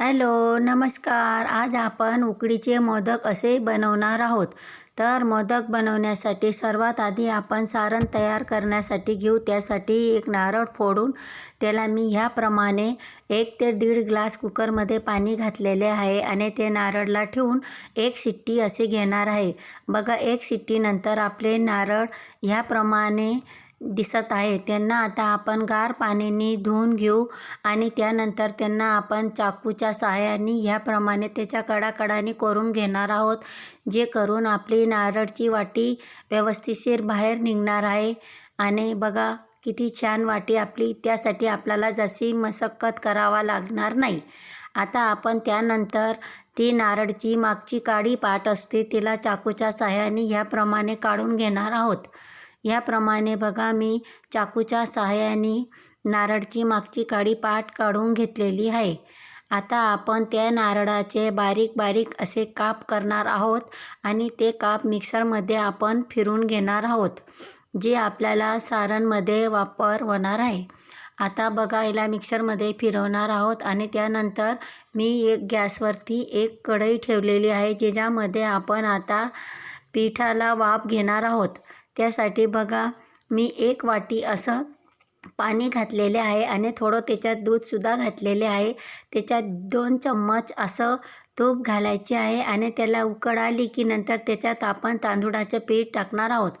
Hello नमस्कार. आज आपण उकडीचे मोदक असे बनवणार आहोत. तर मोदक बनवण्यासाठी सर्वात आधी आपण सारण तयार करण्यासाठी घेऊ. त्यासाठी एक नारळ फोडून त्याला मी ह्याप्रमाणे एक ते दीड ग्लास कुकरमध्ये पाणी घातलेले आहे आणि ते नारळला ठेवून एक शिट्टी असे घेणार आहे. बघा एक शिट्टीनंतर आपले नारळ ह्याप्रमाणे दिसत आहे. त्यांना आता आपण गार पाण्याने धुवून घेऊ आणि त्यानंतर त्यांना आपण चाकूच्या सहाय्याने ह्याप्रमाणे त्याच्या कडाकडाने करून घेणार आहोत जे करून आपली नारळची वाटी व्यवस्थितशीर बाहेर निघणार आहे. आणि बघा किती छान वाटी आपली त्यासाठी आपल्याला जशी मशक्कत करावा लागणार नाही. आता आपण त्यानंतर ती नारळची मागची काळी पाट असते तिला चाकूच्या सहाय्याने ह्याप्रमाणे काढून घेणार आहोत. याप्रमाणे बघा मी चाकूच्या सहाय्याने नारळची मागची काळी पाट काढून घेतलेली आहे. आता आपण त्या नारळाचे बारीक बारीक असे काप करणार आहोत आणि ते काप मिक्सरमध्ये आपण फिरून घेणार आहोत जे आपल्याला सारणमध्ये वापर होणार आहे. आता बघा याला मिक्सरमध्ये फिरवणार आहोत आणि त्यानंतर मी एक गॅसवरती एक कढई ठेवलेली आहे ज्याच्यामध्ये आपण आता पिठाला वाफ घेणार आहोत. त्यासाठी बघा मी एक वाटी असं पाणी घातलेले आहे आणि थोडं त्याच्यात दूधसुद्धा घातलेले आहे. त्याच्यात दोन चम्मच असं तूप घालायचे आहे आणि त्याला उकड आली की नंतर त्याच्यात आपण तांदूळाचं पीठ टाकणार आहोत.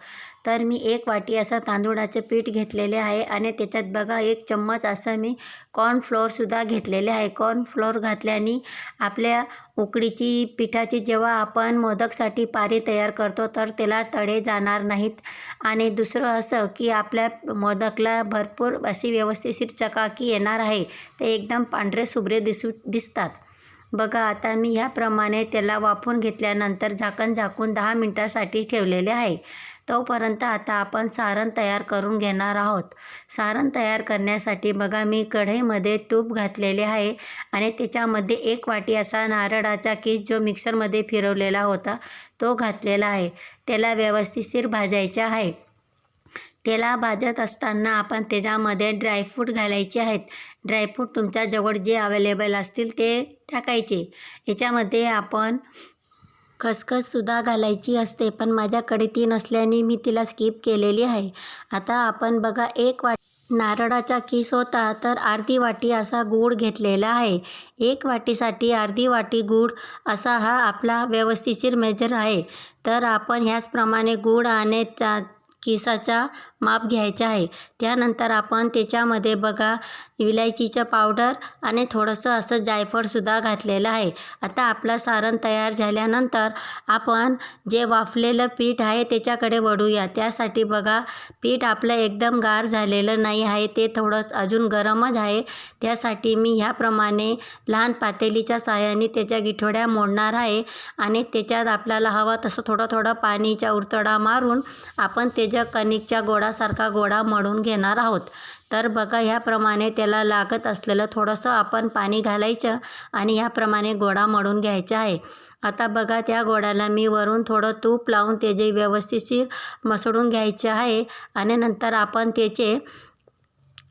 तर मी एक वाटी असं तांदूळाचं पीठ घेतलेले आहे आणि त्याच्यात बघा एक चम्मच असं मी कॉर्नफ्लोअरसुद्धा घेतलेले आहे. कॉर्नफ्लोअर घातल्याने आपल्या उकडीची पिठाची जेव्हा आपण मोदकसाठी पारी तयार करतो तर त्याला तडे जाणार नाहीत. आणि दुसरं असं की आपल्या मोदकला भरपूर अशी व्यवस्थिशीर चकाकी येणार आहे. ते एकदम पांढरे सुबरे दिसू दिसतात. बघा आता मी ह्याप्रमाणे त्याला वाफून घेतल्यानंतर झाकण झाकून दहा मिनटासाठी ठेवलेले आहे. तोपर्यंत आता आपण सारण तयार करून घेणार आहोत. सारण तयार करण्यासाठी बघा मी कढईमध्ये तूप घातलेले आहे आणि त्याच्यामध्ये एक वाटी असा नारळाचा केस जो मिक्सरमध्ये फिरवलेला होता तो घातलेला आहे. त्याला व्यवस्थितशीर भाजायचा आहे. त्याला भाजत असताना आपण त्याच्यामध्ये ड्रायफ्रूट घालायचे आहेत. ड्रायफ्रूट तुमच्याजवळ जे अवेलेबल असतील ते टाकायचे. याच्यामध्ये आपण खसखससुद्धा घालायची असते पण माझ्याकडे ती नसल्याने मी तिला स्किप केलेली आहे. आता आपण बघा एक वाटी नारळाचा किस होता तर अर्धी वाटी असा गूळ घेतलेला आहे. एक वाटीसाठी अर्धी वाटी गूळ असा हा आपला व्यवस्थिशीर मेजर आहे. तर आपण ह्याचप्रमाणे गूळ आणि चा किसाचा माप घ्यायचा आहे. त्यानंतर आपण त्याच्यामध्ये बघा विलायचीचं पावडर आणि थोडंसं असं जायफळसुद्धा घातलेलं आहे. आता आपलं सारण तयार झाल्यानंतर आपण जे वाफलेलं पीठ आहे त्याच्याकडे वळूया. त्यासाठी बघा पीठ आपलं एकदम गार झालेलं नाही आहे. ते थोडं अजून गरमच आहे. त्यासाठी मी ह्याप्रमाणे लहान पातेलीच्या साहाय्याने त्याच्या गिठोड्या मोडणार आहे आणि त्याच्यात आपल्याला हवं तसं थोडं थोडं पाणीच्या उरतडा मारून आपण त्याच्या कणिकच्या हातासारखा गोडा मळून घेणार आहोत. तर बघा ह्याप्रमाणे त्याला लागत असलेलं थोडंसं आपण पाणी घालायचं आणि ह्याप्रमाणे गोडा मळून घ्यायचा आहे. आता बघा त्या गोड्याला मी वरून थोडं तूप लावून त्याचे व्यवस्थितशीर मसळून घ्यायचे आहे आणि नंतर आपण त्याचे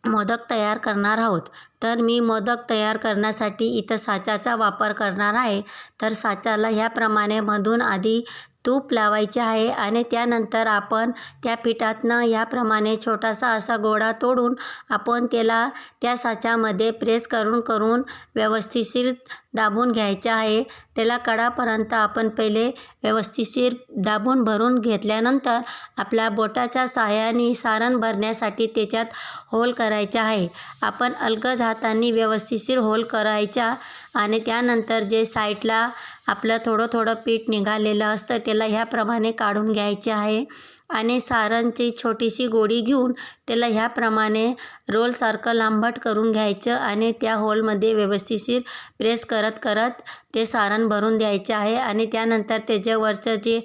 मोदक तयार करणार आहोत. तर मी मोदक तयार करण्यासाठी इथं साच्याचा वापर करणार आहे. तर साच्याला ह्याप्रमाणे मधून आधी तूप लावायचे आहे आणि त्यानंतर आपण त्या पिठातनं याप्रमाणे छोटासा असा गोळा तोडून आपण त्याला त्या साच्यामध्ये प्रेस करून करून व्यवस्थितशीर दाबून घ्यायचा आहे. त्याला कडापर्यंत आपण पहिले व्यवस्थितशीर दाबून भरून घेतल्यानंतर आपल्या बोटाच्या सहाय्याने सारण भरण्यासाठी त्याच्यात होल करायचा आहे. आपण अलगद हातांनी व्यवस्थितशीर होल करायचा आणि त्यानंतर जे साईडला आपलं थोडं थोडं पीठ निघालेलं असतं त्याला ह्याप्रमाणे काढून घ्यायचे आहे. आणि सारणची छोटीशी गोळी घेऊन त्याला ह्याप्रमाणे रोलसारखं लांबट करून घ्यायचं आणि त्या होलमध्ये व्यवस्थितशीर प्रेस करत करत ते सारण भरून द्यायचे आहे आणि त्यानंतर त्याच्यावरचं जे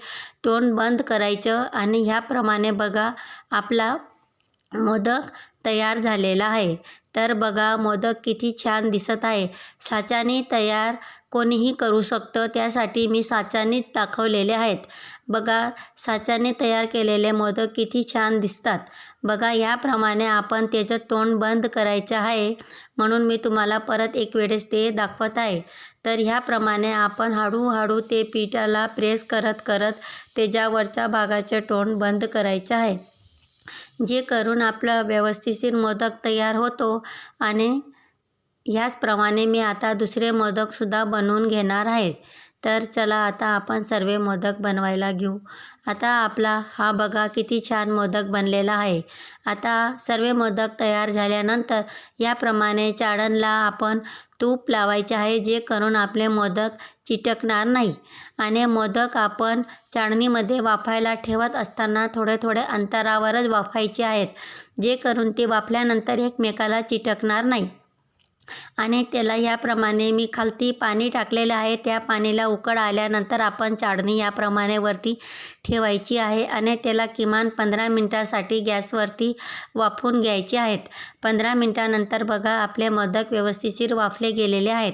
टोन बंद करायचं आणि ह्याप्रमाणे बघा आपला मोदक तयार झालेला आहे. तर बघा मोदक किती छान दिसत आहे. साच्याने तयार कोणीही करू शकतं त्यासाठी मी साच्यानेच दाखवलेले आहेत. बघा साच्याने तयार केलेले मोदक किती छान दिसतात. बघा ह्याप्रमाणे आपण त्याचं तोंड बंद करायचं आहे. म्हणून मी तुम्हाला परत एक वेळेस ते दाखवत आहे. तर ह्याप्रमाणे आपण हळूहळू ते पिठाला प्रेस करत करत त्याच्यावरच्या भागाचे तोंड बंद करायचं आहे. जे करून आपला व्यवस्थिशीर मोदक तयार होतो आणि ह्याचप्रमाणे मी आता दुसरे मोदकसुद्धा बनवून घेणार आहे. तर चला आता आपण सर्व मोदक बनवायला घेऊ. आता आपला हा बघा किती छान मोदक बनलेला आहे. आता सर्व मोदक तयार झाल्यानंतर याप्रमाणे चाळणला आपण तूप लावायचे आहे जे करून आपले मोदक चिटकणार नाही. आणि मोदक आपण चाळणीमध्ये वाफायला ठेवत असताना थोडे थोडे अंतरावरच वाफायचे आहेत जे करून ते वाफल्यानंतर एकमेकाला चिटकणार नाही. आणि त्याला याप्रमाणे मी खालती पाणी टाकलेलं आहे. त्या पाणीला उकळ आल्यानंतर आपण चाळणी याप्रमाणे वरती ठेवायची आहे आणि त्याला किमान पंधरा मिनटासाठी गॅसवरती वाफवून घ्यायचे आहेत. पंधरा मिनटानंतर बघा आपले मोदक व्यवस्थिशीर वाफले गेलेले आहेत.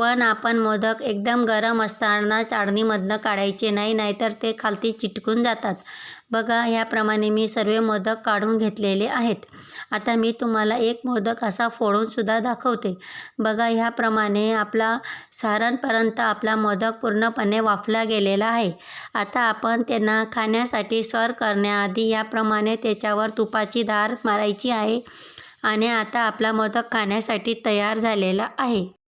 पण आपण मोदक एकदम गरम असताना चाळणीमधनं काढायचे नाही नाहीतर ते खालती चिटकून जातात. बघा ह्याप्रमाणे मी सर्व मोदक काढून घेतलेले आहेत. आता मी तुम्हाला एक मोदक असा फोडूनसुद्धा दाखवते. बघा ह्याप्रमाणे आपला सारणपर्यंत आपला मोदक पूर्णपणे वाफला गेलेला आहे. आता आपण त्यांना खाण्यासाठी सर करण्याआधी याप्रमाणे त्याच्यावर तुपाची धार मारायची आहे आणि आता आपला मोदक खाण्यासाठी तयार झालेला आहे.